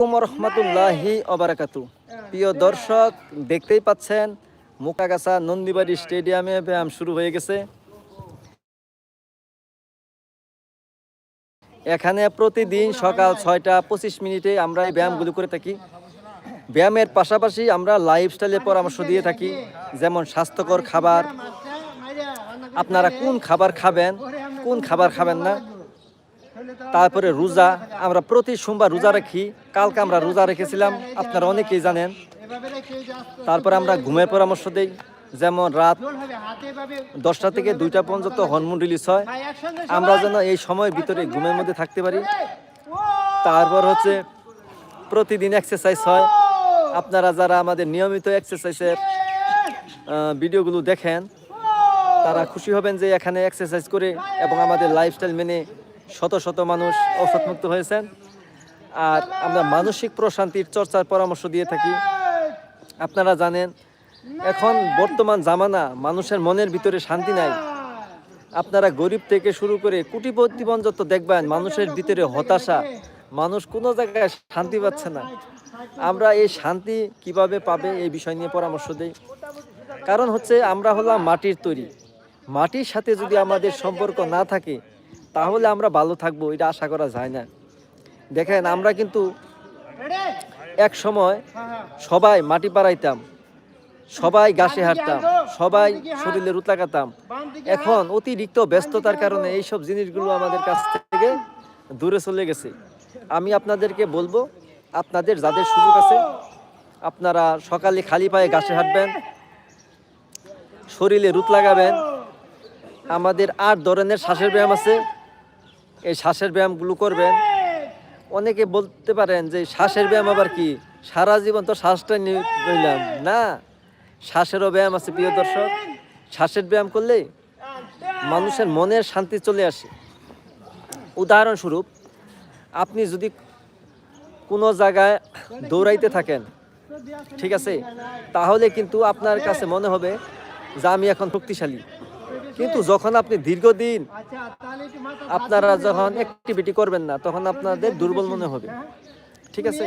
রহমতুল্লাহি অবরাকাতু প্রিয় দর্শক, দেখতেই পাচ্ছেন, মুকাগাছা নন্দীবাড়ি স্টেডিয়ামে ব্যায়াম শুরু হয়ে গেছে। এখানে প্রতিদিন সকাল ছয়টা পঁচিশ মিনিটে আমরা এই ব্যায়ামগুলো করে থাকি। ব্যায়ামের পাশাপাশি আমরা লাইফস্টাইলের পরামর্শ দিয়ে থাকি, যেমন স্বাস্থ্যকর খাবার। আপনারা কোন খাবার খাবেন, কোন খাবার খাবেন না তারপরে রোজা, আমরা প্রতি সোমবার রোজা রাখি। কালকে আমরা রোজা রেখেছিলাম, আপনারা অনেকেই জানেন। তারপরে আমরা ঘুমের পরামর্শ দিই, যেমন রাত দশটা থেকে দুইটা পর্যন্ত হরমোন রিলিজ হয়। আমরা যেন এই সময়ের ভিতরে ঘুমের মধ্যে থাকতে পারি। তারপর হচ্ছে প্রতিদিন এক্সারসাইজ হয়। আপনারা যারা আমাদের নিয়মিত এক্সারসাইজের ভিডিওগুলো দেখেন, তারা খুশি হবেন যে এখানে এক্সারসাইজ করে এবং আমাদের লাইফস্টাইল মেনে শত শত মানুষ অসৎমুক্ত হয়েছেন। আর আমরা মানসিক প্রশান্তির চর্চার পরামর্শ দিয়ে থাকি। আপনারা জানেন, এখন বর্তমান জামানা, মানুষের মনের ভিতরে শান্তি নাই। আপনারা গরিব থেকে শুরু করে কুটিপতি পর্যন্ত দেখবেন, মানুষের ভিতরে হতাশা। মানুষ কোনো জায়গায় শান্তি পাচ্ছে না। আমরা এই শান্তি কীভাবে পাবে এই বিষয় নিয়ে পরামর্শ দেই। কারণ হচ্ছে, আমরা হলাম মাটির তৈরি। মাটির সাথে যদি আমাদের সম্পর্ক না থাকে তাহলে আমরা ভালো থাকব, এটা আশা করা যায় না। দেখেন, আমরা কিন্তু এক সময় সবাই মাটি পাড়াইতাম, সবাই গাছে হাঁটতাম, সবাই শরীরে রুত লাগাতাম। এখন অতিরিক্ত ব্যস্ততার কারণে এইসব জিনিসগুলো আমাদের কাছ থেকে দূরে চলে গেছে। আমি আপনাদেরকে বলব, আপনাদের যাদের সুযোগ আছে, আপনারা সকালে খালি পায়ে গাছে হাঁটবেন, শরীরে রুত লাগাবেন। আমাদের আট ধরনের শ্বাসের ব্যায়াম আছে। এই শ্বাসের ব্যায়ামগুলো করবেন। অনেকে বলতে পারেন যে শ্বাসের ব্যায়াম আবার কি? সারা জীবন তো শ্বাসটা নিলাম না? শ্বাসেরও ব্যায়াম আছে, প্রিয় দর্শক। শ্বাসের ব্যায়াম করলে মানুষের মনের শান্তি চলে আসে। উদাহরণস্বরূপ, আপনি যদি কোনো জায়গায় দৌড়াইতে থাকেন, ঠিক আছে? তাহলে কিন্তু আপনার কাছে মনে হবে যে আমি এখন শক্তিশালী। কিন্তু যখন আপনি দীর্ঘদিন আপনারা যখন অ্যাক্টিভিটি করবেন না তখন আপনাদের দুর্বল মনে হবে। ঠিক আছে?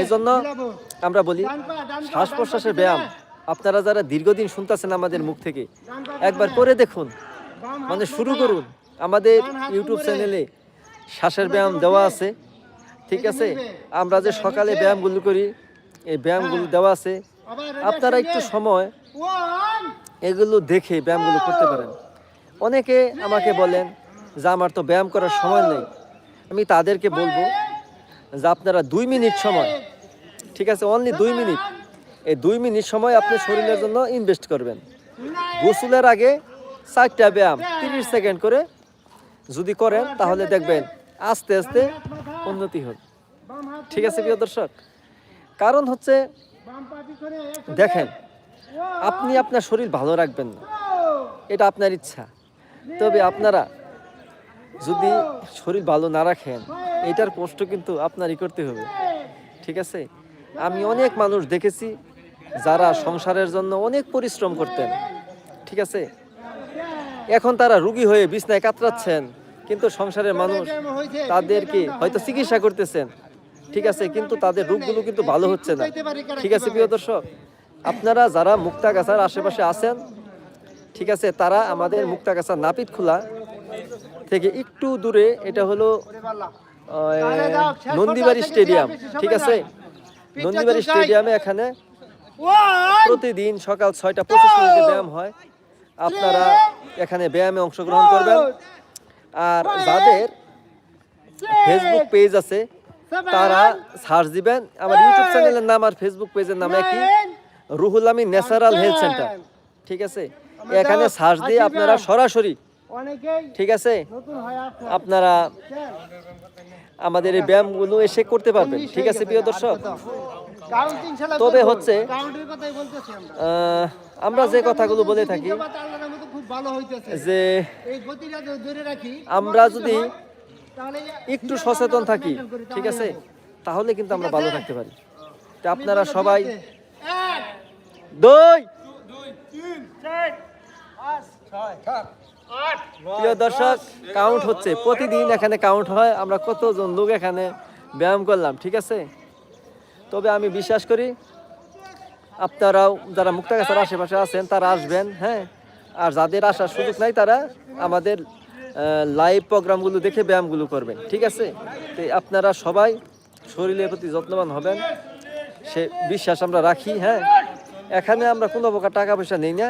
এই জন্য আমরা বলি শ্বাস প্রশ্বাসের ব্যায়াম। আপনারা যারা দীর্ঘদিন শুনতেছেন আমাদের মুখ থেকে একবার করে দেখুন। মানে শুরু করুন। আমাদের ইউটিউব চ্যানেলে শ্বাসের ব্যায়াম দেওয়া আছে। ঠিক আছে? আমরা যে সকালে ব্যায়ামগুলো করি এই ব্যায়ামগুলো দেওয়া আছে। আপনারা একটু সময় এগুলো দেখে ব্যায়ামগুলো করতে পারেন। অনেকে আমাকে বলেন যে, আমার তো ব্যায়াম করার সময় নেই। আমি তাদেরকে বলব যে, আপনারা দুই মিনিট সময়, ঠিক আছে অনলি দুই মিনিট, এই দুই মিনিট সময় আপনি শরীরের জন্য ইনভেস্ট করবেন। গোসলের আগে চারটা ব্যায়াম, তিরিশ সেকেন্ড করে যদি করেন, তাহলে দেখবেন আস্তে আস্তে উন্নতি হবে। ঠিক আছে, প্রিয় দর্শক? কারণ হচ্ছে, দেখেন আপনি আপনার শরীর ভালো রাখবেন না। এটা আপনার ইচ্ছা। তবে আপনারা যদি শরীর ভালো না রাখেন, এটার কষ্ট কিন্তু আপনারই করতে হবে। ঠিক আছে? আমি অনেক মানুষ দেখেছি যারা সংসারের জন্য অনেক পরিশ্রম করতেন। ঠিক আছে? এখন তারা রুগী হয়ে বিছনায় কাতরাচ্ছেন, কিন্তু সংসারের মানুষ তাদেরকে হয়তো চিকিৎসা করতেছেন। ঠিক আছে? কিন্তু তাদের রোগগুলো কিন্তু ভালো হচ্ছে না। ঠিক আছে, প্রিয় দর্শক? আপনারা যারা মুক্তাগাছার আশেপাশে আছেন, ঠিক আছে, তারা আমাদের মুক্তাগাছা নাপিত খোলা থেকে একটু দূরে, এটা হলো নন্দীবাড়ি স্টেডিয়াম, ঠিক আছে? নন্দীবাড়ি স্টেডিয়ামে এখানে প্রতিদিন সকাল ছয়টা পঁচিশ মিনিটে ব্যায়াম হয়। আপনারা এখানে ব্যায়ামে অংশগ্রহণ করবেন। আর যাদের ফেসবুক পেজ আছে, তারা সার্চ দিবেন। আমার ইউটিউব চ্যানেলের নাম আর ফেসবুক পেজের নাম একই। Ruhul Amin natural health centre. ঠিক আছে? এখানে সার্চ দিয়ে আপনারা সরাসরি ঠিক আছে? আপনারা আমাদের এই ব্যায়ামগুলো এসে করতে পারবেন। ঠিক আছে প্রিয় দর্শক? তবে হচ্ছে আমরা। যে কথাগুলো বলে থাকি যে আমরা যদি একটু সচেতন থাকি ঠিক আছে? তাহলে কিন্তু আমরা ভালো থাকতে পারি। তো আপনারা সবাই দুই। প্রিয় দর্শক কাউন্ট হচ্ছে। প্রতিদিন এখানে কাউন্ট হয়। আমরা কতজন লোক এখানে ব্যায়াম করলাম, ঠিক আছে? তবে আমি বিশ্বাস করি, আপনারাও যারা মুক্তাগাছার আশেপাশে আছেন, তারা আসবেন হ্যাঁ? আর যাদের আসার সুযোগ নাই, তারা আমাদের লাইভ প্রোগ্রামগুলো দেখে ব্যায়ামগুলো করবেন, ঠিক আছে? তো আপনারা সবাই শরীরের প্রতি যত্নবান হবেন। সে বিশ্বাস আমরা রাখি হ্যাঁ? এখানে আমরা কোনো প্রকার টাকা পয়সা নেই না।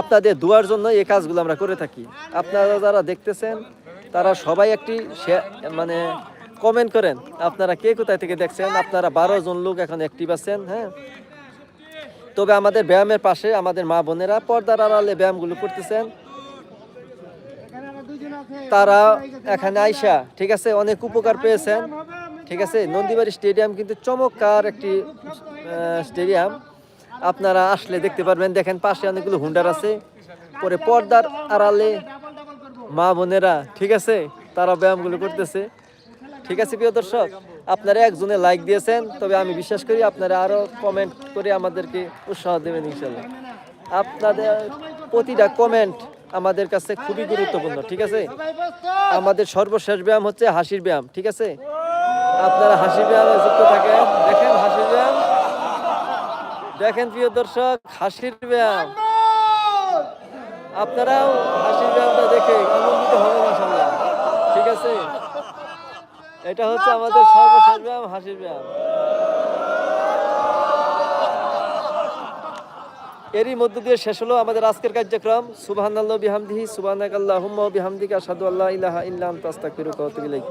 আপনাদের দুয়ার জন্য এই কাজগুলো আমরা করে থাকি। আপনারা যারা দেখতেছেন, তারা সবাই একটি মানে কমেন্ট করেন, আপনারা কে কোথায় থেকে দেখছেন? আপনারা বারো জন লোক এখন অ্যাক্টিভ আছেন হ্যাঁ? তবে আমাদের ব্যায়ামের পাশে আমাদের মা বোনেরা পর্দার আড়ালে ব্যায়ামগুলো করতেছেন। তারা এখানে আইসা, ঠিক আছে, অনেক উপকার পেয়েছেন। ঠিক আছে, নন্দীবাড়ি স্টেডিয়াম কিন্তু চমৎকার একটি স্টেডিয়াম। আপনারা আসলে দেখতে পারবেন, দেখেন পাশে অনেকগুলো হুন্ডার আছে, পরে পর্দার আড়ালে মা বোনেরা, ঠিক আছে? তারা ব্যায়ামগুলো করতেছে। ঠিক আছে, প্রিয় দর্শক, আপনারা একজনে লাইক দিয়েছেন, তবে আমি বিশ্বাস করি আপনারা আরও কমেন্ট করে আমাদেরকে উৎসাহ দেবেন ইনশাল্লাহ। আপনাদের প্রতিটা কমেন্ট আমাদের কাছে খুবই গুরুত্বপূর্ণ, ঠিক আছে? আমাদের সর্বশেষ ব্যায়াম হচ্ছে হাসির ব্যায়াম, ঠিক আছে? আপনারা হাসির ব্যায়ামে যুক্ত থাকেন, দেখেন হাসির ব্যায়াম। দেখেন প্রিয় দর্শক, হাসির ব্যায়াম। আপনারাও হাসির ব্যায়ামটা দেখে আনন্দিত হবেন ইনশাল্লাহ ঠিক আছে? এটা হচ্ছে আমাদের সর্বশেষ ব্যায়াম, হাসির ব্যায়াম। এরই মধ্য দিয়ে শেষ হলো আমাদের আজকের কার্যক্রম। সুবহানাল্লাহ বিহামদিহি, সুবহানাকাল্লাহুম্মা ওয়া বিহামদিকা আশহাদু আল্লা ইলাহা ইল্লা আনতা, আস্তাগফিরুকা ওয়া আতুবু ইলাইক।